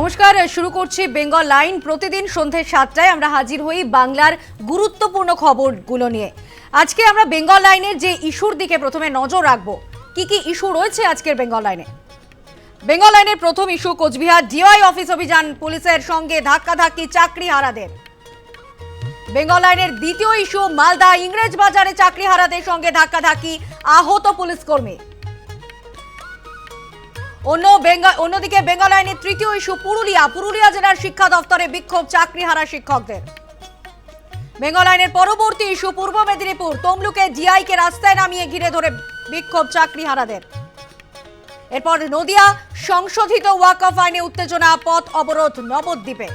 নমস্কার, শুরু করছি বেঙ্গল লাইন। প্রতিদিন সন্ধ্যে সাতটায় আমরা হাজির হই বাংলার গুরুত্বপূর্ণ খবরগুলো নিয়ে। আজকে আমরা বেঙ্গল লাইনের যে ইস্যুর দিকে প্রথমে নজর রাখব। কি কি ইস্যু রয়েছে আজকের বেঙ্গল লাইনে? বেঙ্গল লাইনের প্রথম ইস্যু, কোচবিহার ডিওয়াই অফিস অভিযান, পুলিশের সঙ্গে ধাক্কাধাক্কি চাকরি হারাদের বেঙ্গল লাইনের দ্বিতীয় ইস্যু, মালদা ইংরেজ বাজারে চাকরি হারাদের সঙ্গে ধাক্কাধাক্কি আহত পুলিশ কর্মী। অন্য অন্যদিকে বেঙ্গল আইনের তৃতীয় ইস্যু পুরুলিয়া। পুরুলিয়া জেলার শিক্ষা দপ্তরে বিক্ষোভ চাকরি হারা শিক্ষকদের। বেঙ্গল আইনের পরবর্তী ইস্যু পূর্ব মেদিনীপুর। তমলুকে জিআই কে রাস্তায় নামিয়ে ঘিরে ধরে বিক্ষোভ চাকরি হারাদের এরপর নদিয়া সংশোধিত ওয়াকফ আইনে উত্তেজনা, পথ অবরোধ, নবদ্বীপে।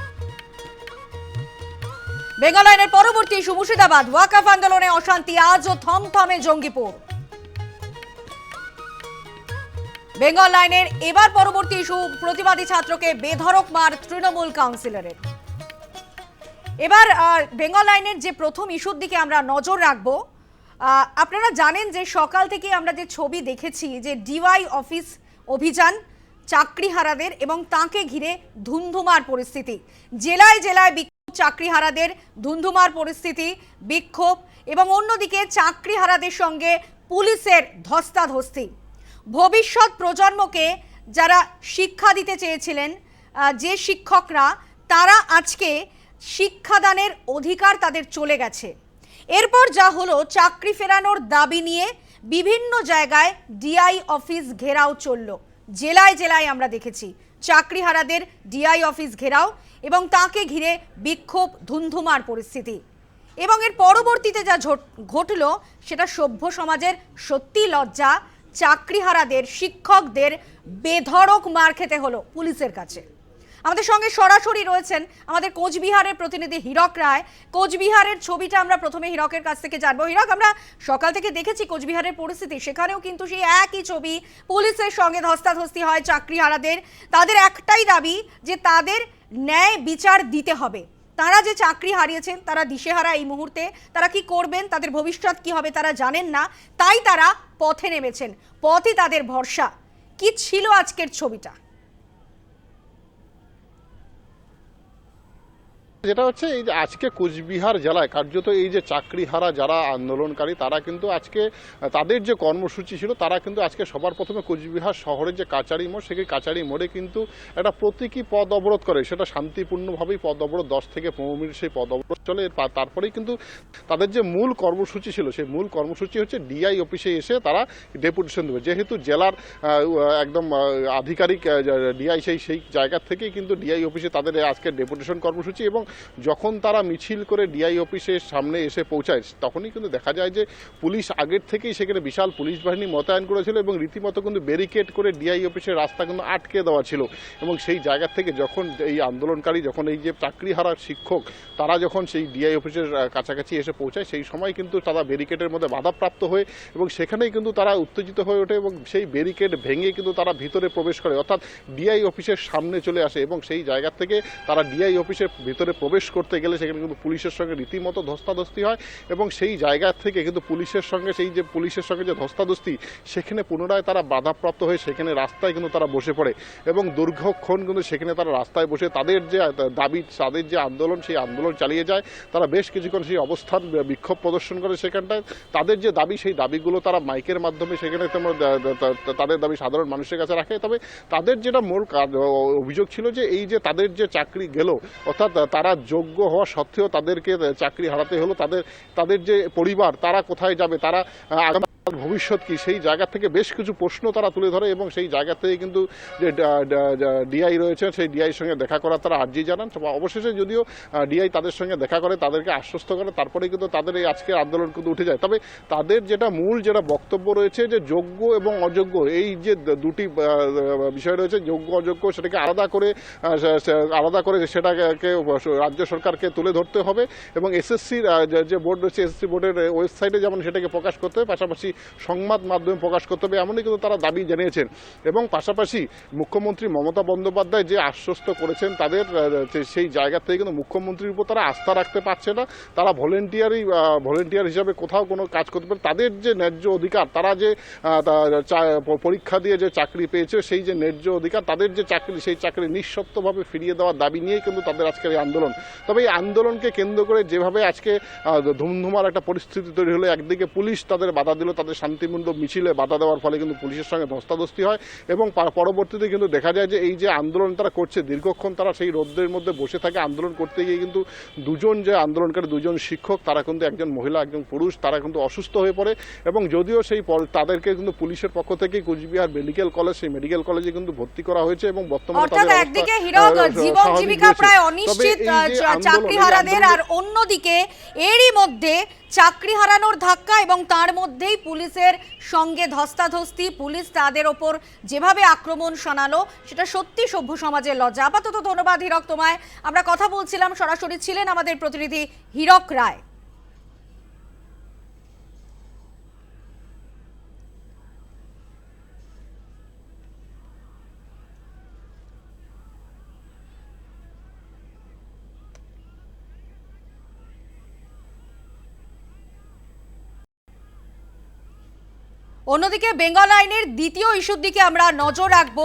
বেঙ্গল আইনের পরবর্তী ইস্যু মুর্শিদাবাদ। ওয়াকফ আন্দোলনে অশান্তি, আজও থমথমে জঙ্গিপুর। বেঙ্গল লাইনের এবার পরবর্তী ইস্যু, প্রতিবাদী ছাত্রকে বেধড়ক মার তৃণমূল কাউন্সিলরের। এবার বেঙ্গল লাইনের যে প্রথম ইস্যুর দিকে আমরা নজর রাখব আপনারা জানেন যে সকাল থেকে আমরা যে ছবি দেখেছি যে ডিওয়াই অফিস অভিযান, চাকরিহারাদের এবং তাকে ঘিরে ধুন্ধুমার পরিস্থিতি। জেলায় জেলায় বিক্ষোভ, চাকরিহারাদের ধুন্ধুমার পরিস্থিতি, বিক্ষোভ এবং অন্যদিকে চাকরিহারাদের সঙ্গে পুলিশের ধস্তাধস্তি। ভবিষ্যৎ প্রজন্মকে যারা শিক্ষা দিতে চেয়েছিলেন যে শিক্ষকরা, তারা আজকে শিক্ষাদানের অধিকার তাদের চলে গেছে। এরপর যা হলো, চাকরি ফেরানোর দাবি নিয়ে বিভিন্ন জায়গায় ডিআই অফিস ঘেরাও চলল। জেলায় জেলায় আমরা দেখেছি, চাকরিহারাদের ডিআই অফিস ঘেরাও এবং তাকে ঘিরে বিক্ষোভ, ধুন্ধুমার পরিস্থিতি। এবং এর পরবর্তীতে যা ঘটলো, সেটা সভ্য সমাজের সত্যি লজ্জা চাকরিহারাদের, শিক্ষকদের বেধড়ক মার খেতে হলো পুলিশের কাছে। আমাদের সঙ্গে সরাসরি রয়েছেন আমাদের কোচবিহারের প্রতিনিধি হীরক রায়। কোচবিহারের ছবিটা আমরা প্রথমে হীরকের কাছ থেকে জানব। হীরক, আমরা সকাল থেকে দেখেছি কোচবিহারের পরিস্থিতি, সেখানেও কিন্তু সেই একই ছবি পুলিশের সঙ্গে ধস্তাধস্তি হয় চাকরিহারাদের। তাদের একটাই দাবি যে তাদের ন্যায় বিচার দিতে হবে। তারা যে চাকরি হারিয়েছেন, তারা দিশেহারা এই মুহূর্তে, তারা কি করবেন, তাদের ভবিষ্যৎ কি হবে তারা জানেন না, তাই তারা পথে নেমেছেন। পথই তাদের ভরসা। কি ছিল আজকের ছবিটা? যেটা হচ্ছে এই যে আজকে কোচবিহার জেলায় কার্যত এই যে চাকরিহারা যারা আন্দোলনকারী, তারা কিন্তু আজকে, তাদের যে কর্মসূচি ছিল, তারা কিন্তু আজকে সবার প্রথমে কোচবিহার শহরের যে কাচারি মোড়, সেই কাচারি মোড়ে কিন্তু একটা প্রতীকী পদ অবরোধ করে। সেটা শান্তিপূর্ণভাবেই পদ অবরোধ, দশ থেকে পনেরো মিনিট সেই পদ অবরোধ চলে। তারপরেই কিন্তু তাদের যে মূল কর্মসূচি ছিল, সেই মূল কর্মসূচি হচ্ছে ডিআই অফিসে এসে তারা ডেপুটেশন দেবে। যেহেতু জেলার একদম আধিকারিক ডিআই সেই সেই জায়গা থেকেই কিন্তু ডিআই অফিসে তাদের আজকে ডেপুটেশন কর্মসূচি এবং যখন তারা মিছিল করে ডিআই অফিসের সামনে এসে পৌঁছায়, তখনই কিন্তু দেখা যায় যে পুলিশ আগের থেকেই সেখানে বিশাল পুলিশ বাহিনী মোতায়েন করেছিল এবং রীতিমতো কিন্তু ব্যারিকেড করে ডিআই অফিসের রাস্তা কিন্তু আটকে দেওয়া ছিল। এবং সেই জায়গা থেকে যখন এই আন্দোলনকারী, যখন এই যে চাকরিহারা শিক্ষক, তারা যখন সেই ডিআই অফিসের কাছাকাছি এসে পৌঁছায়, সেই সময় কিন্তু তারা ব্যারিকেডের মধ্যে বাধাপ্রাপ্ত হয়ে এবং সেখানেই কিন্তু তারা উত্তেজিত হয়ে ওঠে এবং সেই ব্যারিকেড ভেঙে কিন্তু তারা ভিতরে প্রবেশ করে। অর্থাৎ ডিআই অফিসের সামনে চলে আসে এবং সেই জায়গা থেকে তারা ডিআই অফিসের ভিতরে প্রবেশ করতে গেলে সেখানে কিন্তু পুলিশের সঙ্গে রীতিমতো ধস্তাধস্তি হয় এবং সেই জায়গা থেকে কিন্তু পুলিশের সঙ্গে, সেই যে পুলিশের সঙ্গে যে ধস্তাধস্তি, সেখানে পুনরায় তারা বাধাপ্রাপ্ত হয়ে সেখানে রাস্তায় কিন্তু তারা বসে পড়ে এবং দীর্ঘক্ষণ কিন্তু সেখানে তারা রাস্তায় বসে তাদের যে, দাবি, তাদের যে আন্দোলন, সেই আন্দোলন চালিয়ে যায়। তারা বেশ কিছুক্ষণ সেই অবস্থান বিক্ষোভ প্রদর্শন করে সেখানটায়। তাদের যে দাবি, সেই দাবিগুলো তারা মাইকের মাধ্যমে সেখানে তোমার তাদের দাবি সাধারণ মানুষের কাছে রাখে। তবে তাদের যেটা মূল অভিযোগ ছিল যে এই যে তাদের যে চাকরি গেল, অর্থাৎ তারা যোগ্য হওয়া সত্ত্বেও তাদেরকে চাকরি হারাতে হলো, তাদের তাদের যে পরিবার, তারা কোথায় যাবে? তারা আগামী ভবিষ্যৎ কি? সেই জায়গা থেকে বেশ কিছু প্রশ্ন তারা তুলে ধরে এবং সেই জায়গা থেকে কিন্তু যে ডিআই রয়েছে সেই ডিআইয়ের সঙ্গে দেখা করার তারা আর্জি জানান। অবশেষে যদিও ডিআই তাদের সঙ্গে দেখা করে, তাদেরকে আশ্বস্ত করে তারপরে কিন্তু তাদের এই আজকের আন্দোলন কিন্তু উঠে যায়। তবে তাদের যেটা মূল যেটা বক্তব্য রয়েছে যে যোগ্য এবং অযোগ্য, এই যে দুটি বিষয় রয়েছে, যোগ্য, অযোগ্য, সেটাকে আলাদা করে আলাদা করে সেটাকে রাজ্য সরকারকে তুলে ধরতে হবে এবং এসএসসির যে বোর্ড রয়েছে, এসএসসি বোর্ডের ওয়েবসাইটে যেমন সেটাকে প্রকাশ করতে হবে, পাশাপাশি সংবাদ মাধ্যমে প্রকাশ করতে হবে, এমনই কিন্তু তারা দাবি জানিয়েছেন। এবং পাশাপাশি মুখ্যমন্ত্রী মমতা বন্দ্যোপাধ্যায় যে আশ্বস্ত করেছেন, তাদের সেই জায়গা থেকে কিন্তু মুখ্যমন্ত্রীর উপর তারা আস্থা রাখতে পারছে না। তারা ভলেন্টিয়ারই ভলেন্টিয়ার হিসাবে কোথাও কোনো কাজ করতে পারে, তাদের যে ন্যায্য অধিকার, তারা যে পরীক্ষা দিয়ে যে চাকরি পেয়েছে, সেই যে ন্যায্য অধিকার, তাদের যে চাকরি, সেই চাকরি নিঃশর্তভাবে ফিরিয়ে দেওয়ার দাবি নিয়েই কিন্তু তাদের আজকের এই আন্দোলন। তবে এই আন্দোলনকে কেন্দ্র করে যেভাবে আজকে ধুমধুমার একটা পরিস্থিতি তৈরি হলো, একদিকে পুলিশ তাদের বাধা দিল তাদের শান্তিপূর্ণ মিছিলে বাধা দেওয়ার ফলে কিন্তু পুলিশের সঙ্গে ধস্তাধস্তি হয় এবং পরবর্তীতে কিন্তু দেখা যায় যে এই যে আন্দোলন তারা করছে দীর্ঘক্ষণ তারা সেই রোদ্রের মধ্যে বসে থাকে আন্দোলন করতে গিয়ে কিন্তু দুজন যে আন্দোলনকারী দুজন শিক্ষক তারা কিন্তু একজন মহিলা একজন পুরুষ তারা কিন্তু অসুস্থ হয়ে পড়ে এবং যদিও সেই তাদেরকে কিন্তু পুলিশের পক্ষ থেকে কুচবিহার মেডিকেল কলেজ সেই মেডিকেল কলেজে কিন্তু ভর্তি করা হয়েছে এবং বর্তমানে তাদের একদিকে হীরক জীবন জীবিকা প্রায় অনিশ্চিত এই যে আহ, চা- আন্দোলন, চাকরি হারাদের আর অন্যদিকে এরই মধ্যে চাকরি হারানোর ধাক্কা এবং তার মধ্যেই পুলিশের সঙ্গে ধস্তাধস্তি, পুলিশ তাদের ওপর যেভাবে আক্রমণ শোনালো, সেটা সত্যি সভ্য সমাজের লজ্জা। আপাতত ধন্যবাদ হীরক তোমায়। আমরা কথা বলছিলাম, সরাসরি ছিলেন আমাদের প্রতিনিধি হীরক রায়। অন্যদিকে বেঙ্গল আইনের দ্বিতীয় ইস্যুর দিকে আমরা নজর রাখব।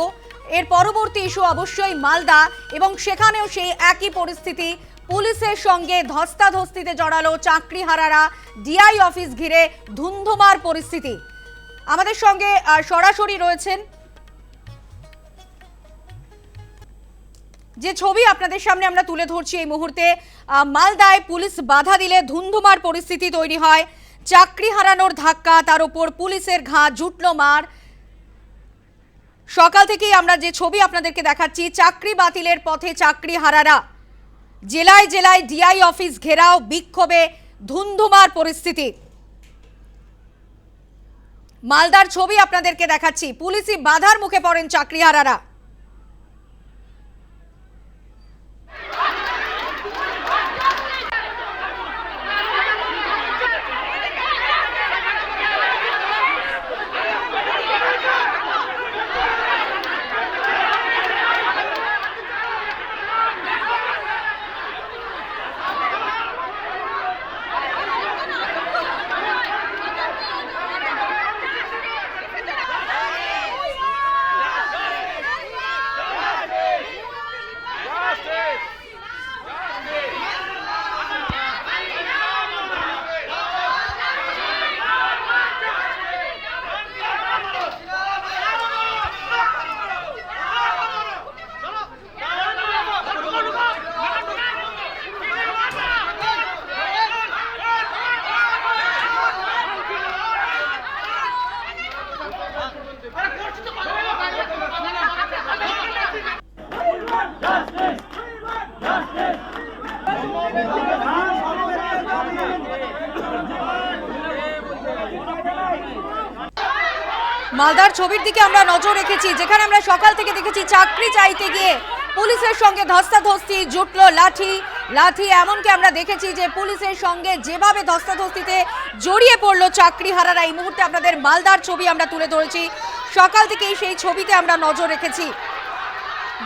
এর পরবর্তী ইস্যু অবশ্যই মালদা এবং সেখানেও সেই একই পরিস্থিতি। পুলিশের সঙ্গে ধস্তাধস্তিতে জড়ালো চাকরি হারারা ডিআই অফিস ঘিরে ধুন্ধুমার পরিস্থিতি। আমাদের সঙ্গে সরাসরি রয়েছেন যে ছবি আপনাদের সামনে আমরা তুলে ধরছি এই মুহূর্তে মালদায় পুলিশ বাধা দিলে ধুন্ধুমার পরিস্থিতি তৈরি হয়। চাকরি হারানোর ধাক্কা, তার উপর পুলিশের ঘা, জুটল মার। সকাল থেকেই আমরা যে ছবি আপনাদেরকে দেখাচ্ছি, চাকরি বাতিলের পথে চাকরি হারারা। জেলায় জেলায় ডিআই অফিস ঘেরাও, বিক্ষোভে ধুন্ধুমার পরিস্থিতি। মালদার ছবি আপনাদেরকে দেখাচ্ছি। পুলিশি বাধার মুখে পড়েন চাকরিহারারা মালদার দিকে আমরা নজর রেখেছি, যেখানে আমরা সকাল থেকে দেখেছি চাকরি চাইতে গিয়ে পুলিশের সঙ্গে ধস্তাধস্তি জুটলো লাঠি। লাঠি এমনকি আমরা দেখেছি যে পুলিশের সঙ্গে যেভাবে ধস্তাধস্তিতে জড়িয়ে পড়ল চাকরি হারারা এই মুহূর্তে আপনাদের মালদার ছবি আমরা তুলে ধরেছি। সকাল থেকেই সেই ছবিতে আমরা নজর রেখেছি।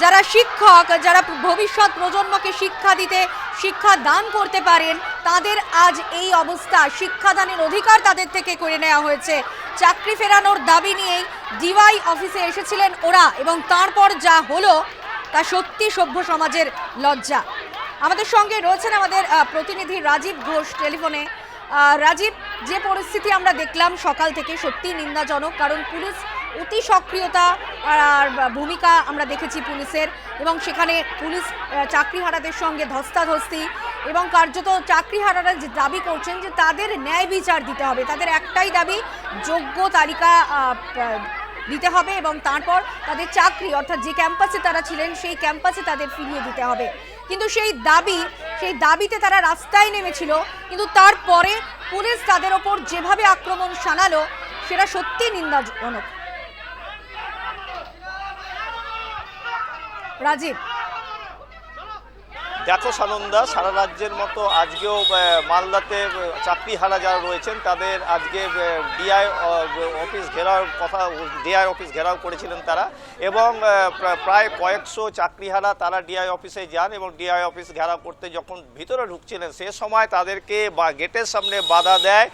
যারা শিক্ষক, যারা ভবিষ্যৎ প্রজন্মকে শিক্ষা দিতে, শিক্ষা দান করতে পারেন, তাদের আজ এই অবস্থা। শিক্ষাদানের অধিকার তাদের থেকে করে নেওয়া হয়েছে। চাকরি ফেরানোর দাবি নিয়েই ডিওয়াই অফিসে এসেছিলেন ওরা এবং তারপর যা হলো তা সত্যি সভ্য সমাজের লজ্জা। আমাদের সঙ্গে রয়েছেন আমাদের প্রতিনিধি রাজীব ঘোষ টেলিফোনে। রাজীব, যে পরিস্থিতি আমরা দেখলাম সকাল থেকে সত্যি নিন্দাজনক, কারণ পুলিশ অতি সক্রিয়তা আর ভূমিকা আমরা দেখেছি পুলিশের এবং সেখানে পুলিশ চাকরিহারাদের সঙ্গে ধস্তাধস্তি এবং কার্যত চাকরিহারারা যে দাবি করছেন যে তাদের ন্যায় বিচার দিতে হবে, তাদের একটাই দাবি যোগ্য তালিকা দিতে হবে এবং তারপর তাদের চাকরি অর্থাৎ যে ক্যাম্পাসে তারা ছিলেন সেই ক্যাম্পাসে তাদের ফিরিয়ে দিতে হবে। কিন্তু সেই দাবি, সেই দাবিতে তারা রাস্তায় নেমেছিল, কিন্তু তারপরে পুলিশ তাদের ওপর যেভাবে আক্রমণ শানালো, সেটা সত্যি নিন্দাজনক। রাজীব। দেখো সানন্দা, সারা রাজ্যের মতো আজকেও মালদাতে চাকরিহারা যারা রয়েছেন, তাদের আজকে ডিআই অফিস ঘেরাও কথা ডিআই অফিস ঘেরাও করেছিলেন তারা। এবং প্রায় কয়েকশো চাকরিহারা তারা ডিআই অফিসে যান এবং ডিআই অফিস ঘেরাও করতে যখন ভিতরে ঢুকছিলেন, সে সময় তাদেরকে বা গেটের সামনে বাধা দেয়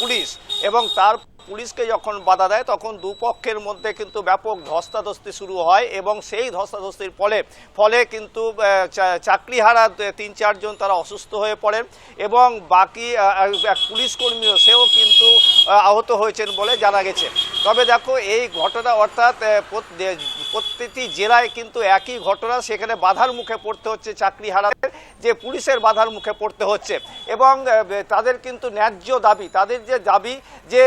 পুলিশ। এবং তার পুলিশকে যখন বাধা দেয়, তখন দুপক্ষের মধ্যে কিন্তু ব্যাপক ধস্তাধস্তি শুরু হয় এবং সেই ধস্তাধস্তির ফলে ফলে কিন্তু চাকরিহারা হারা তিন চারজন তারা অসুস্থ হয়ে পড়েন এবং বাকি এক পুলিশকর্মীও সেও কিন্তু আহত হয়েছেন বলে জানা গেছে। তবে দেখো, এই ঘটনা অর্থাৎ আহ, প্রত- যে- প্রত্যেকটি জেলায় কিন্তু একই ঘটনা সেখানে বাধার মুখে পড়তে হচ্ছে চাকরিহারাদের যে পুলিশের বাধার মুখে পড়তে হচ্ছে। এবং তাদের কিন্তু ন্যায্য দাবি তাদের যে দাবি যে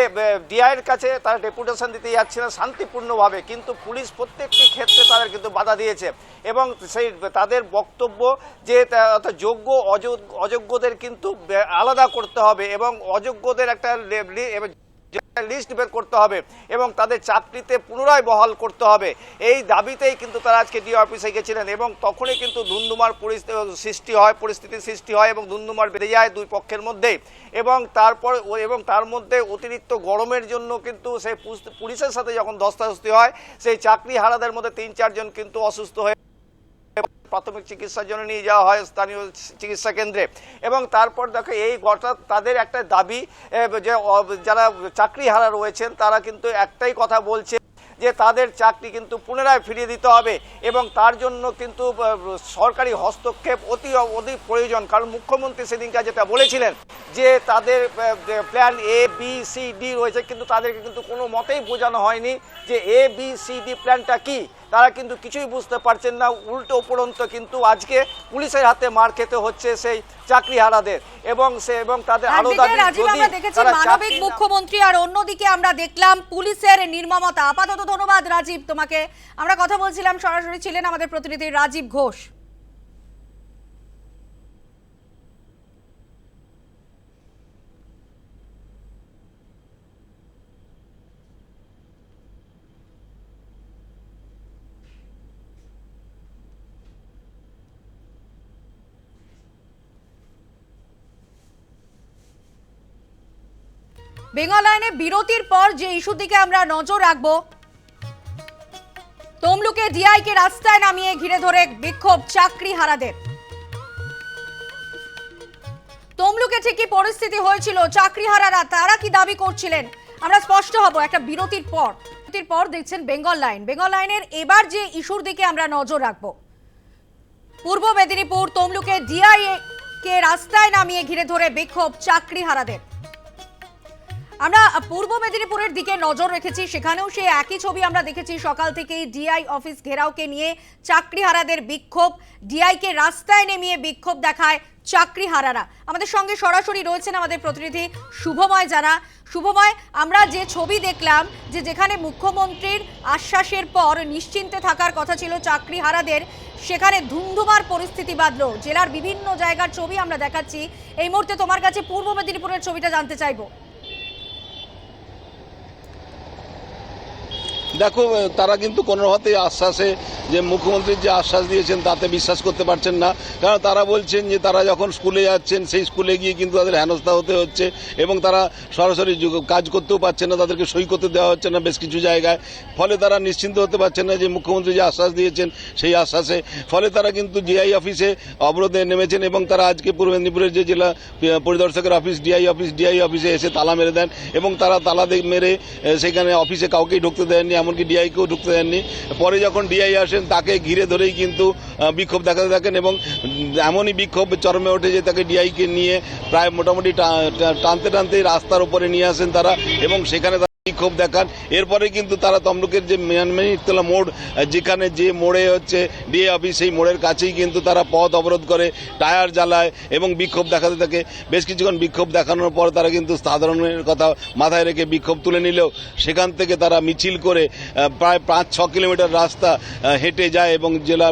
ডিআইয়ের কাছে তারা ডেপুটেশন দিতে যাচ্ছিলেন শান্তিপূর্ণভাবে কিন্তু পুলিশ প্রত্যেকটি ক্ষেত্রে তাদের কিন্তু বাধা দিয়েছে। এবং সেই তাদের বক্তব্য যে যোগ্য অযোগ্য অযোগ্যদের কিন্তু আলাদা করতে হবে এবং অযোগ্যদের একটা লিস্ট বের করতে হবে এবং তাদের চাকরিতে পুনরায় বহাল করতে হবে। এই দাবিতেই কিন্তু তারা আজকে ডিও অফিসে গেছিলেন এবং তখনই কিন্তু ধুন্ধুমার পরিস্থিতি সৃষ্টি হয়, পরিস্থিতির সৃষ্টি হয় এবং ধুন্ধুমার বেড়ে যায় দুই পক্ষের মধ্যে এবং তারপর এবং তার মধ্যে অতিরিক্ত গরমের জন্য কিন্তু সেই পুলিশ- পুলিশের সাথে যখন ধস্তাধস্তি হয়, সেই চাকরি হারাদের মধ্যে তিন চারজন কিন্তু অসুস্থ হয়ে প্রাথমিক চিকিৎসার জন্য নিয়ে যাওয়া হয় স্থানীয় চিকিৎসা কেন্দ্রে। এবং তারপর দেখো এই ঘটনা, তাদের একটা দাবি যে যারা চাকরি হারা রয়েছেন, তারা কিন্তু একটাই কথা বলছে যে তাদের চাকরি কিন্তু পুনরায় ফিরিয়ে দিতে হবে এবং তার জন্য কিন্তু সরকারি হস্তক্ষেপ অতি অতি প্রয়োজন। কারণ মুখ্যমন্ত্রী সেদিনকে যেটা বলেছিলেন যে তাদের plan A B C D রয়েছে, কিন্তু তাদেরকে কিন্তু কোনো মতেই বোঝানো হয়নি যে এ বি সি ডি প্ল্যানটা কি। তারা কিন্তু কিছুই বুঝতে পারছেন না। উল্টো উপরন্ত কিন্তু আজকে পুলিশের হাতে মার খেতে হচ্ছে সেই চাকরি হারাদের এবং সে এবং তাদের আরও দেখেছি তারা মানবিক মুখ্যমন্ত্রী আর অন্যদিকে আমরা দেখলাম পুলিশের নির্মমতা। আপাতত ধন্যবাদ রাজীব তোমাকে। আমরা কথা বলছিলাম সরাসরি ছিলেন আমাদের প্রতিনিধি রাজীব ঘোষ। বেঙ্গল আইনে বিরতির পর যে ইস্যুর দিকে আমরা নজর রাখব, তমলুকে ডিআই কে রাস্তায় নামিয়ে ঘিরে ধরে বিক্ষোভ চাকরি হারাদের। তমলুকে ঠিক ঠিকই পরিস্থিতি হয়েছিল, চাকরি হারারা তারা কি দাবি করছিলেন? আমরা স্পষ্ট হব একটা বিরতির পর। বিরতির পর দেখছেন বেঙ্গল লাইন। বেঙ্গল লাইনের এবার যে ইস্যুর দিকে আমরা নজর রাখব। পূর্ব মেদিনীপুর তমলুকে ডিআই কে রাস্তায় নামিয়ে ঘিরে ধরে বিক্ষোভ চাকরি হারাদের। আমরা পূর্ব মেদিনীপুরের দিকে নজর রেখেছি। সেখানেও সেই একই ছবি আমরা দেখেছি। সকাল থেকেই ডিআই অফিস ঘেরাওকে নিয়ে চাকরিহারাদের বিক্ষোভ। ডিআই কে রাস্তায় নেমিয়ে বিক্ষোভ দেখায় চাকরিহারারা। আমাদের সঙ্গে সরাসরি রয়েছেন আমাদের প্রতিনিধি শুভময় জানা। শুভময়, আমরা যে ছবি দেখলাম যে যেখানে মুখ্যমন্ত্রীর আশ্বাসের পর নিশ্চিন্তে থাকার কথা ছিল চাকরিহারাদের, সেখানে ধুমধুমার পরিস্থিতি বাঁধলো। জেলার বিভিন্ন জায়গার ছবি আমরা দেখাচ্ছি। এই মুহূর্তে তোমার কাছে পূর্ব মেদিনীপুরের ছবিটা জানতে চাইব। দেখো তারা কিন্তু কোনো মতেই আশ্বাসে যে মুখ্যমন্ত্রীর যে আশ্বাস দিয়েছেন তাতে বিশ্বাস করতে পারছেন না। কারণ তারা বলছেন যে তারা যখন স্কুলে যাচ্ছেন, সেই স্কুলে গিয়ে কিন্তু তাদের হেনস্থা হতে হচ্ছে এবং তারা সরাসরি কাজ করতেও পারছে না, তাদেরকে সই করতে দেওয়া হচ্ছে না বেশ কিছু জায়গায়। ফলে তারা নিশ্চিন্ত হতে পারছেন না যে মুখ্যমন্ত্রী যে আশ্বাস দিয়েছেন, সেই আশ্বাসে। ফলে তারা কিন্তু জিআই অফিসে অবরোধে নেমেছেন এবং তারা আজকে পূর্ব মেদিনীপুরের যে জেলা পরিদর্শকের অফিস, ডিআই অফিস, ডিআই অফিসে এসে তালা মেরে দেন এবং তারা তালা মেরে সেখানে অফিসে কাউকেই ঢুকতে দেননি। এমনকি ডিআইকেও ঢুকতে দেননি। পরে যখন ডিআই আসেন, তাকে ঘিরে ধরেই কিন্তু বিক্ষোভ দেখাতে থাকেন এবং এমনই বিক্ষোভ চরমে ওঠে যে তাকে ডিআইকে নিয়ে প্রায় মোটামুটি টানতে টানতে রাস্তার উপরে নিয়ে আসেন তারা এবং সেখানে বিক্ষোভ দেখান। এরপরে কিন্তু তারা তমলুকের যে মিয়ানমানিতলা মোড়, যেখানে যে মোড়ে হচ্ছে ডিএ অফিস, সেই মোড়ের কাছেই কিন্তু তারা পথ অবরোধ করে, টায়ার জ্বালায় এবং বিক্ষোভ দেখাতে থাকে। বেশ কিছুক্ষণ বিক্ষোভ দেখানোর পর তারা কিন্তু সাধারণের কথা মাথায় রেখে বিক্ষোভ তুলে নিলেও সেখান থেকে তারা মিছিল করে প্রায় পাঁচ, ছ কিলোমিটার রাস্তা হেঁটে যায় এবং জেলা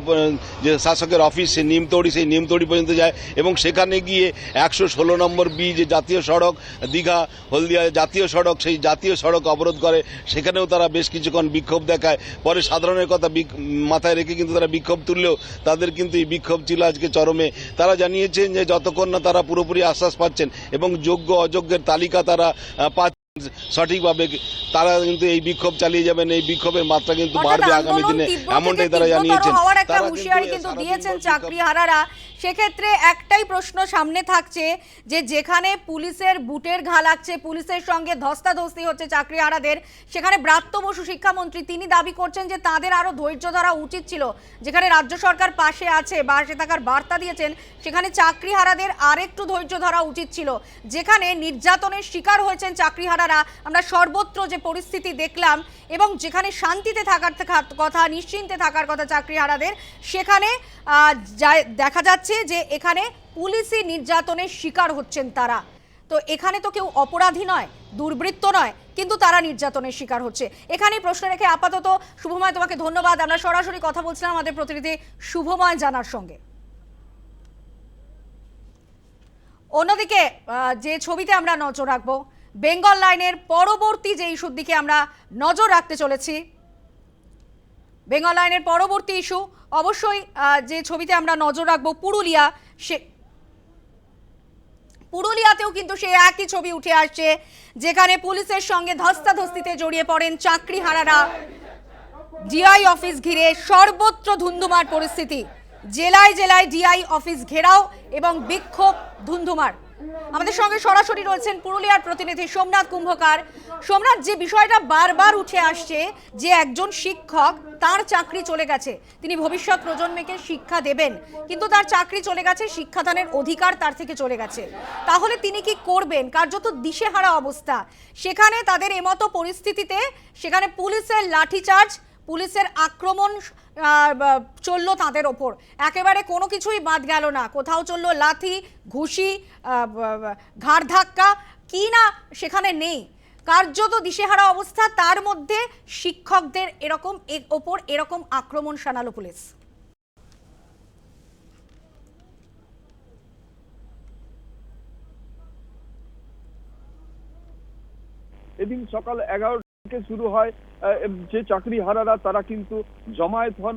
যে শাসকের অফিস, সেই নিমতৌড়ি সেই নিমতৌড়ি পর্যন্ত যায় এবং সেখানে গিয়ে একশো ষোলো নম্বর বি যে জাতীয় সড়ক, দীঘা, হলদিয়া জাতীয় সড়ক, সেই জাতীয় সড়ক অবরোধ করে সেখানেও তারা বেশ কিছুক্ষণ বিক্ষোভ দেখায়। পরে সাধারণের কথা মাথায় রেখে কিন্তু তারা বিক্ষোভ তুললেও তাদের কিন্তু এই বিক্ষোভ ছিল আজকে চরমে। তারা জানিয়েছেন যে যতক্ষণ না তারা পুরোপুরি আশ্বাস পাচ্ছেন এবং যোগ্য অযোগ্যের তালিকা তারা আহ, পাচ্ছেন সঠিকভাবে তারা কিন্তু এই বিক্ষোভ চালিয়ে যাবেন। এই বিক্ষোভের মাত্রা কিন্তু বাড়বে আগামী দিনে। এমনটাই তারা জানিয়েছেন। তারা কিন্তু দিয়েছেন বিক্ষোভ- চাকরিহারারা। সেক্ষেত্রে একটাই প্রশ্ন সামনে থাকছে যে যেখানে পুলিশের বুটের ঘা লাগছে, পুলিশের সঙ্গে ধস্তাধস্তি হচ্ছে চাকরিহারাদের সেখানে ব্রাত্য বসু শিক্ষামন্ত্রী তিনি দাবি করছেন যে তাদের আরও ধৈর্য ধরা উচিত ছিল। যেখানে রাজ্য সরকার পাশে আছে পাশে থাকার বার্তা দিয়েছেন, সেখানে চাকরিহারাদের আরেকটু ধৈর্য ধরা উচিত ছিল। যেখানে নির্যাতনের শিকার হয়েছেন চাকরিহারারা আমরা সর্বত্র যে পরিস্থিতি দেখলাম এবং যেখানে শান্তিতে থাকার থাকার কথা, নিশ্চিন্তে থাকার কথা চাকরিহারাদের সেখানে দেখা যাচ্ছে যে এখানে পুলিশি নির্যাতনের শিকার হচ্ছেন তারা। তো এখানে তো কেউ অপরাধী নয়, দুর্বৃত্ত নয়, কিন্তু তারা নির্যাতনের শিকার হচ্ছে। এখানেই প্রশ্ন রেখে আপাতত শুভময়, তোমাকে ধন্যবাদ। আমরা সরাসরি কথা বলছিলাম আমাদের প্রতিনিধি শুভময় জানার সঙ্গে। অন্যদিকে যে ছবিতে আমরা নজর রাখব, বেঙ্গল লাইনের পরবর্তী যে ইস্যুর দিকে আমরা নজর রাখতে চলেছি বেঙ্গল লাইনের পরবর্তী ইস্যু। অবশ্যই যে ছবিতে আমরা নজর রাখব পুরুলিয়া, সে পুরুলিয়াতেও কিন্তু সেই একই ছবি উঠে আসছে, যেখানে পুলিশের সঙ্গে ধস্তাধস্তিতে জড়িয়ে পড়েন চাকরিহারারা। ডিআই অফিস ঘিরে সর্বত্র ধুন্ধুমার পরিস্থিতি। জেলায় জেলায় ডিআই অফিস ঘেরাও এবং বিক্ষোভ ধুন্ধুমার। আমাদের সঙ্গে সরাসরি রয়েছেন পুরুলিয়ার প্রতিনিধি সোমনাথ কুম্ভকার। সোমনাথ, যে বিষয়টা বারবার উঠে আসছে, যে একজন শিক্ষক, তার চাকরি চলে গেছে। তিনি ভবিষ্যৎ প্রজন্মকে শিক্ষা দেবেন, কিন্তু তার চাকরি চলে গেছে, শিক্ষাদানের অধিকার তার থেকে চলে গেছে। তাহলে তিনি কি করবেন? কার্যত দিশেহারা অবস্থা। সেখানে তাদের এমতো পরিস্থিতিতে সেখানে পুলিশের লাঠিচার্জ, পুলিশের আক্রমণ চলল তাদের ওপর। একেবারে কোনো কিছুই বাদ গেল না। কোথাও চলল লাথি, ঘুষি ঘাড় ধাক্কা, কি না সেখানে নেই। কার্যত দিশেহারা অবস্থা, তার মধ্যে শিক্ষকদের এরকম ওপর এরকম আক্রমণ শানালো পুলিশ। এদিন সকাল এগারোটা থেকে শুরু হয় যে চাকরি হারারা তারা কিন্তু জমায়েত হন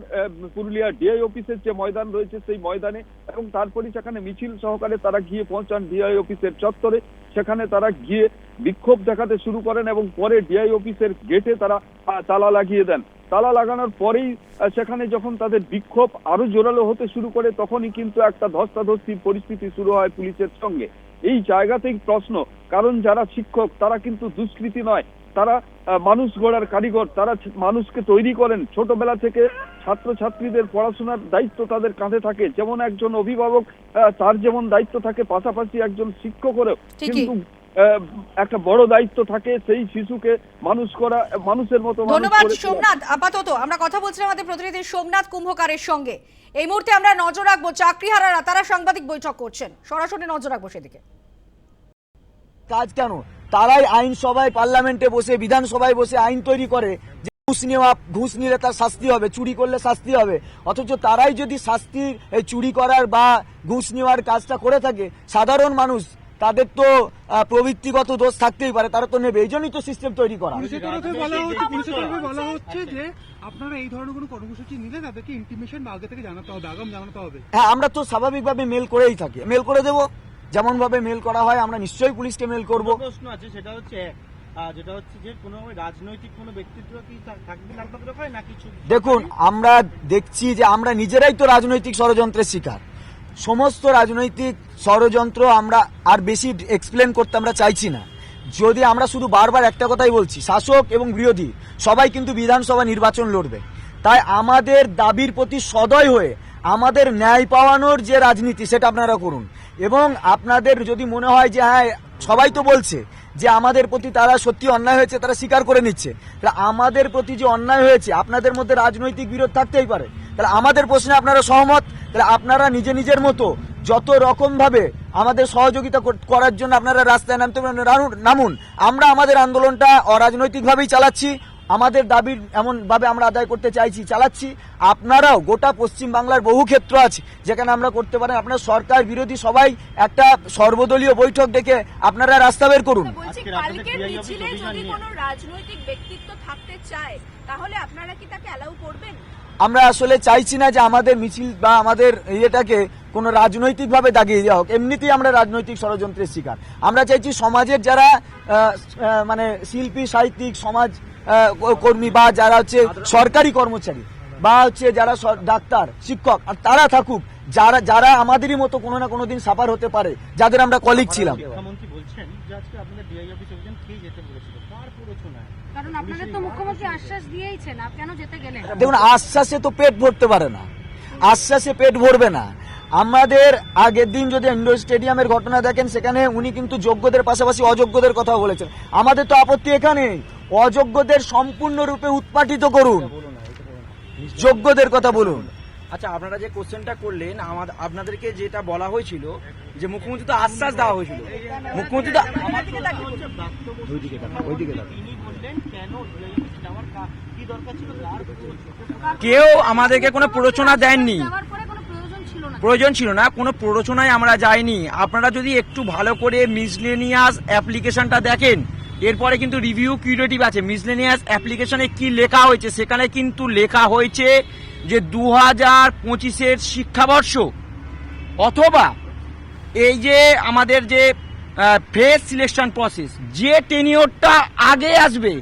পুরুলিয়া ডিআই অফিসের যে ময়দান রয়েছে সেই ময়দানে এবং তারপরে সেখানে মিছিল সহকারে তারা গিয়ে পৌঁছান ডিআই অফিসের চত্বরে। সেখানে তারা গিয়ে বিক্ষোভ দেখাতে শুরু করেন এবং পরে ডিআই অফিসের গেটে তারা তালা লাগিয়ে দেন। তালা লাগানোর পরেই সেখানে যখন তাদের বিক্ষোভ আরও জোরালো হতে শুরু করে, তখনই কিন্তু একটা ধস্তাধস্তির পরিস্থিতি শুরু হয় পুলিশের সঙ্গে। এই জায়গাতেই প্রশ্ন, কারণ যারা শিক্ষক, তারা কিন্তু দুষ্কৃতী নয়। তারা মানুষ গড়ার কারিগর তারা মানুষকে তৈরি করেন। ছোটবেলা থেকে ছাত্রছাত্রীদের পড়াশোনার দায়িত্ব তাদের কাঁধে থাকে। যেমন একজন অভিভাবক আহ, তার যেমন দায়িত্ব থাকে পাশাপাশি একজন শিক্ষকেরও। কিন্তু একটা বড় দায়িত্ব থাকে সেই শিশুকে মানুষ করা মানুষের মতো ধন্যবাদ সোমনাথ। আপাতত আমরা কথা বলছিলাম আমাদের প্রতিনিধি সোমনাথ কুম্ভকারের সঙ্গে। এই মুহূর্তে আমরা নজর রাখব চাকরি চাকরিহারারা তারা সাংবাদিক বৈঠক করছেন। সরাসরি নজর রাখব সেদিকে। কাজ কেন? তারাই আইনসভায় পার্লামেন্টে বসে বিধানসভায় বসে আইন তৈরি করে যে ঘুষ নেওয়া ঘুষ নিলে তার শাস্তি হবে চুরি করলে শাস্তি হবে। অথচ তারাই যদি শাস্তির এই চুরি করার বা ঘুষ নেওয়ার কাজটা করে থাকে সাধারণ মানুষ তাদের তো প্রবৃত্তিগত দোষ থাকতেই পারে তারা তো নেবে। এই জন্যই তো সিস্টেম তৈরি করা। বলা হচ্ছে যে আপনারা এই ধরনের কোনো কর্মসূচি নিলে তাদেরকে ইন্টিমেশন বা আগে থেকে জানাতে হবে আগাম জানাতে হবে। হ্যাঁ আমরা তো স্বাভাবিকভাবে মেল করেই থাকি। মেল করে দেবো। যেমন ভাবে মেল করা হয় আমরা নিশ্চয়ই পুলিশকে মেল করব। প্রশ্ন আছে সেটা হচ্ছে যেটা হচ্ছে যে কোনো রাজনৈতিক কোনো ব্যক্তিত্ব কি থাকবে হয় না কিছু? দেখুন আমরা দেখছি যে আমরা নিজেরাই তো রাজনৈতিক ষড়যন্ত্রের শিকার। সমস্ত রাজনৈতিক ষড়যন্ত্র আমরা আর বেশি এক্সপ্লেন করতে আমরা চাইছি না। যদি আমরা শুধু বারবার একটা কথাই বলছি শাসক এবং বিরোধী সবাই কিন্তু বিধানসভা নির্বাচন লড়বে। তাই আমাদের দাবির প্রতি সদয় হয়ে আমাদের ন্যায় পাওয়ানোর যে রাজনীতি সেটা আপনারা করুন। এবং আপনাদের যদি মনে হয় যে হ্যাঁ সবাই তো বলছে যে আমাদের প্রতি তারা সত্যি অন্যায় হয়েছে, তারা স্বীকার করে নিচ্ছে। তাহলে আমাদের প্রতি যে অন্যায় হয়েছে, আপনাদের মধ্যে রাজনৈতিক বিরোধ থাকতেই পারে। তাহলে আমাদের প্রশ্নে আপনারা সহমত? তাহলে আপনারা নিজে নিজের মতো যত রকম ভাবে আমাদের সহযোগিতা করার জন্য আপনারা রাস্তায় নামতে নামুন। আমরা আমাদের আন্দোলনটা অরাজনৈতিকভাবেই চালাচ্ছি আমাদের দাবির এমনভাবে আমরা আদায় করতে চাইছি চালাচ্ছি। আপনারাও গোটা পশ্চিম বাংলার বহু ক্ষেত্র আছে যেখানে আমরা করতে পারেন। আপনার সরকার বিরোধী সবাই একটা সর্বদলীয় বৈঠক ডেকে আপনারা রাস্তা বের করুন। বলছি আজকে রাজ্যতে কালকের DIY মিছিলে অভিযান যদি নিয়ে। কোনো রাজনৈতিক ব্যক্তিত্ব থাকতে চায় তাহলে আপনারা কি তাকে অ্যালাউ করবেন? আমরা আসলে চাইছি না যে আমাদের মিছিল বা আমাদের ইয়েটাকে কোনো রাজনৈতিকভাবে দাগিয়ে দেওয়া হোক। এমনিতেই আমরা রাজনৈতিক ষড়যন্ত্রের শিকার। আমরা চাইছি সমাজের যারা মানে শিল্পী সাহিত্যিক সমাজ কর্মী বা যারা হচ্ছে সরকারি কর্মচারী বা হচ্ছে যারা ডাক্তার শিক্ষক আর তারা থাকুক যারা যারা আমাদেরই মতো কোনো না কোনো দিন সাফার হতে পারে যাদের আমরা কলিগ ছিলাম। মুখ্যমন্ত্রী বলছেন যে আজকে আপনাদের ডিআই অফিস অভিযান কে যেতে বলেছিল। কার প্ররোচনায় কারণ আপনাদের তো মুখ্যমন্ত্রী আশ্বাস দিয়েইছেন আপ কেন যেতে গেলেন? দেখুন আশ্বাসে তো পেট ভরতে পারে না। আশ্বাসে পেট ভরবে না। আমাদের আগের দিন যদি ইন্ডোর স্টেডিয়ামের ঘটনা দেখেন সেখানে উনি কিন্তু যোগ্যদের পাশাপাশি অযোগ্যদের কথা বলেছেন। আমাদের তো আপত্তি এখানে অযোগ্যদের সম্পূর্ণরূপে উৎপাটিত করুন। যোগ্যদের কথা বলুন। আচ্ছা আপনারা যে কোশ্চেনটা করলেন আমাদের আপনাদেরকে যেটা বলা হয়েছিল যে মুখ্যমন্ত্রী তো আশ্বাস দেওয়া হয়েছিল। মুখ্যমন্ত্রী তো? কেউ আমাদেরকে কোনো প্ররোচনা দেননি। যাওয়ার পরে কোনো প্রয়োজন ছিল না। প্রয়োজন ছিল না কোনো প্ররোচনায় আমরা যাইনি। আপনারা যদি একটু ভালো করে মিসলেনিয়াস অ্যাপ্লিকেশনটা দেখেন এরপরে কিন্তু রিভিউ কিউরেটিভ আছে। মিসলেনিয়াস অ্যাপ্লিকেশনে কি লেখা হয়েছে? সেখানে কিন্তু লেখা হয়েছে যে দু হাজার পঁচিশের শিক্ষাবর্ষ অথবা এই যে আমাদের যে ফ্রেশ সিলেকশন প্রসেস যে টেনিওরটা আগে আসবে,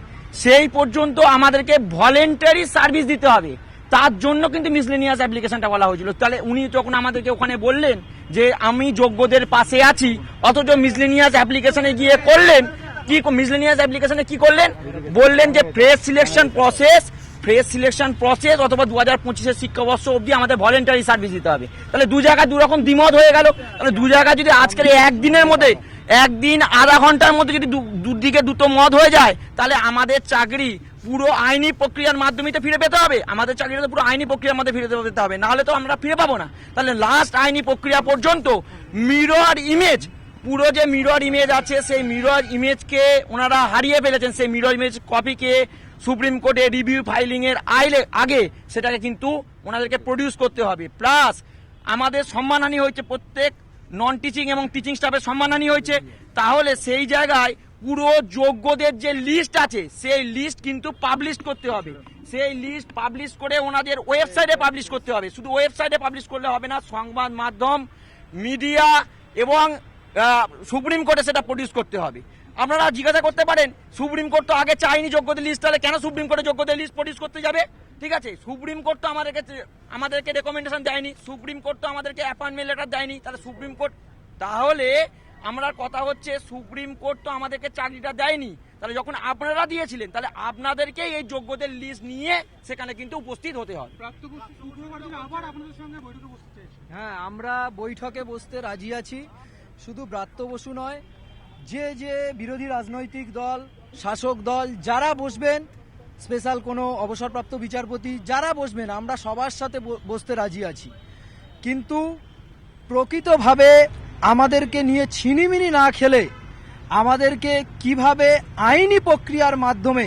সেই পর্যন্ত আমাদেরকে ভলেন্টারি সার্ভিস দিতে হবে। তার জন্য কিন্তু মিসলেনিয়াস অ্যাপ্লিকেশনটা বলা হয়েছিল। তাহলে উনি যখন আমাদেরকে ওখানে বললেন যে, আমি যোগ্যদের পাশে আছি, অথচ মিসলেনিয়াস অ্যাপ্লিকেশনে গিয়ে করলেন কি মিসলেনিয়াস অ্যাপ্লিকেশনে কি করলেন? বললেন যে fresh selection process fresh selection process অথবা দু হাজার পঁচিশের শিক্ষাবর্ষ অবধি আমাদের ভলেন্টারি সার্ভিস দিতে হবে। তাহলে দু জায়গায় দু রকম দ্বিমত হয়ে গেল। তাহলে দু জায়গায় যদি আজকের একদিনের মধ্যে, একদিন আধা ঘণ্টার মধ্যে যদি দুদিকে দুটো মত হয়ে যায়, তাহলে আমাদের চাকরি পুরো আইনি প্রক্রিয়ার মাধ্যমে ফিরে পেতে হবে। আমাদের চাকরিটা পুরো আইনি প্রক্রিয়ার মধ্যে ফিরে পেতে হবে। নাহলে তো আমরা ফিরে পাবো না। তাহলে লাস্ট আইনি প্রক্রিয়া পর্যন্ত মিরর ইমেজ পুরো যে মিরর ইমেজ আছে, সেই মিরর ইমেজকে ওনারা হারিয়ে ফেলেছেন। সেই মিরর ইমেজ কপিকে সুপ্রিম কোর্টে রিভিউ ফাইলিং এর আইলে, আগে সেটাকে কিন্তু ওনাদেরকে প্রডিউস করতে হবে। প্লাস আমাদের সম্মানহানি হয়েছে প্রত্যেক নন টিচিং এবং টিচিং স্টাফের সম্মানহানি হয়েছে। তাহলে সেই জায়গায় পুরো যোগ্যদের যে লিস্ট আছে, সেই লিস্ট কিন্তু পাবলিশ করতে হবে। সেই লিস্ট পাবলিশ করে ওনাদের ওয়েবসাইটে পাবলিশ করতে হবে। শুধু ওয়েবসাইটে পাবলিশ করলে হবে না, সংবাদ মাধ্যম মিডিয়া এবং সুপ্রিম কোর্টে সেটা প্রডিউস করতে হবে। আপনারা জিজ্ঞাসা করতে পারেন সুপ্রিম কোর্ট তো আগে চাইনি যোগ্যদের লিস্ট তাহলে কেন সুপ্রিম কোর্টে যোগ্যদের লিস্ট প্রডিউস করতে যাবে? ঠিক আছে সুপ্রিম কোর্ট তো আমাদেরকে আমাদেরকে রেকমেন্ডেশন দেয়নি সুপ্রিম কোর্ট তো আমাদেরকে অ্যাপয়েন্টমেন্ট লেটার দেয়নি তাহলে সুপ্রিম কোর্ট তাহলে আমরা কথা হচ্ছে সুপ্রিম কোর্ট তো আমাদেরকে চাকরিটা দেয়নি তাহলে যখন আপনারা দিয়েছিলেন তাহলে আপনাদেরকেই এই যোগ্যদের লিস্ট নিয়ে সেখানে কিন্তু উপস্থিত হতে হবে। প্রাপ্ত শুক্রবার দিন আবার আপনাদের সঙ্গে বৈঠকে বসতে চাইছি। হ্যাঁ আমরা বৈঠকে বসতে রাজি আছি। শুধু ব্রাত্য বসু নয়, যে যে বিরোধী রাজনৈতিক দল, শাসক দল, যারা বসবেন, স্পেশাল কোনো অবসরপ্রাপ্ত বিচারপতি, যারা বসবেন, আমরা সবার সাথে বসতে রাজি আছি। কিন্তু প্রকৃতভাবে আমাদেরকে নিয়ে ছিনিমিনি না খেলে আমাদেরকে কীভাবে আইনি প্রক্রিয়ার মাধ্যমে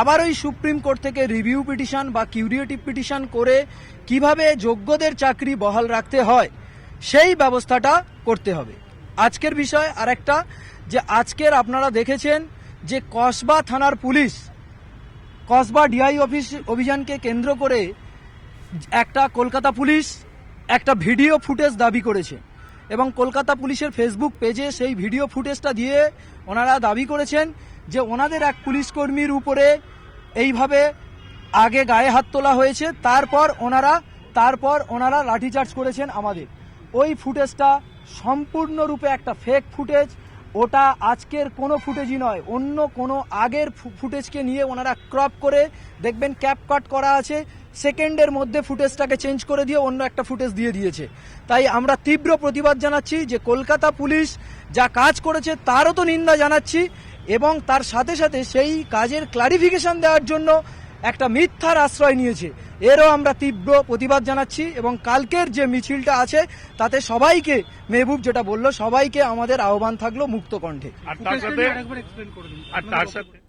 আবার ওই সুপ্রিম কোর্ট থেকে রিভিউ পিটিশন বা কিউরিয়েটিভ পিটিশন করে কীভাবে যোগ্যদের চাকরি বহাল রাখতে হয়, সেই ব্যবস্থাটা করতে হবে। আজকের বিষয় আরেকটা, যে আজকের আপনারা দেখেছেন যে কসবা থানার পুলিশ কসবা ডিআই অফিস অভিযানকে কেন্দ্র করে একটা কলকাতা পুলিশ একটা ভিডিও ফুটেজ দাবি করেছে। এবং কলকাতা পুলিশের ফেসবুক পেজে সেই ভিডিও ফুটেজটা দিয়ে ওনারা দাবি করেছেন যে ওনাদের এক পুলিশ কর্মীর উপরে এইভাবে আগে গায়ে হাত তোলা হয়েছে, তারপর ওনারা তারপর ওনারা লাঠিচার্জ করেছেন আমাদের। ওই ফুটেজটা সম্পূর্ণরূপে একটা ফেক ফুটেজ ওটা আজকের কোনো ফুটেজই নয়, অন্য কোনো আগের ফুটেজকে নিয়ে ওনারা ক্রপ করে দেখবেন ক্যাপ কাট করা আছে। সেকেন্ডের মধ্যে ফুটেজটাকে চেঞ্জ করে দিয়ে অন্য একটা ফুটেজ দিয়ে দিয়েছে। তাই আমরা তীব্র প্রতিবাদ জানাচ্ছি যে কলকাতা পুলিশ যা কাজ করেছে তারও তো নিন্দা জানাচ্ছি এবং তার সাথে সাথে সেই কাজের ক্লারিফিকেশন দেওয়ার জন্য একটা মিথ্যার আশ্রয় নিয়েছে। এরও আমরা তীব্র প্রতিবাদ জানাচ্ছি এবং কালকের যে মিছিলটা আছে তাতে সবাইকে মেহবুব যেটা বলল সবাইকে আমাদের আহ্বান থাকল মুক্ত কণ্ঠে আর তার সাথে আরেকবার এক্সপ্লেন করে দিন। আর তার সাথে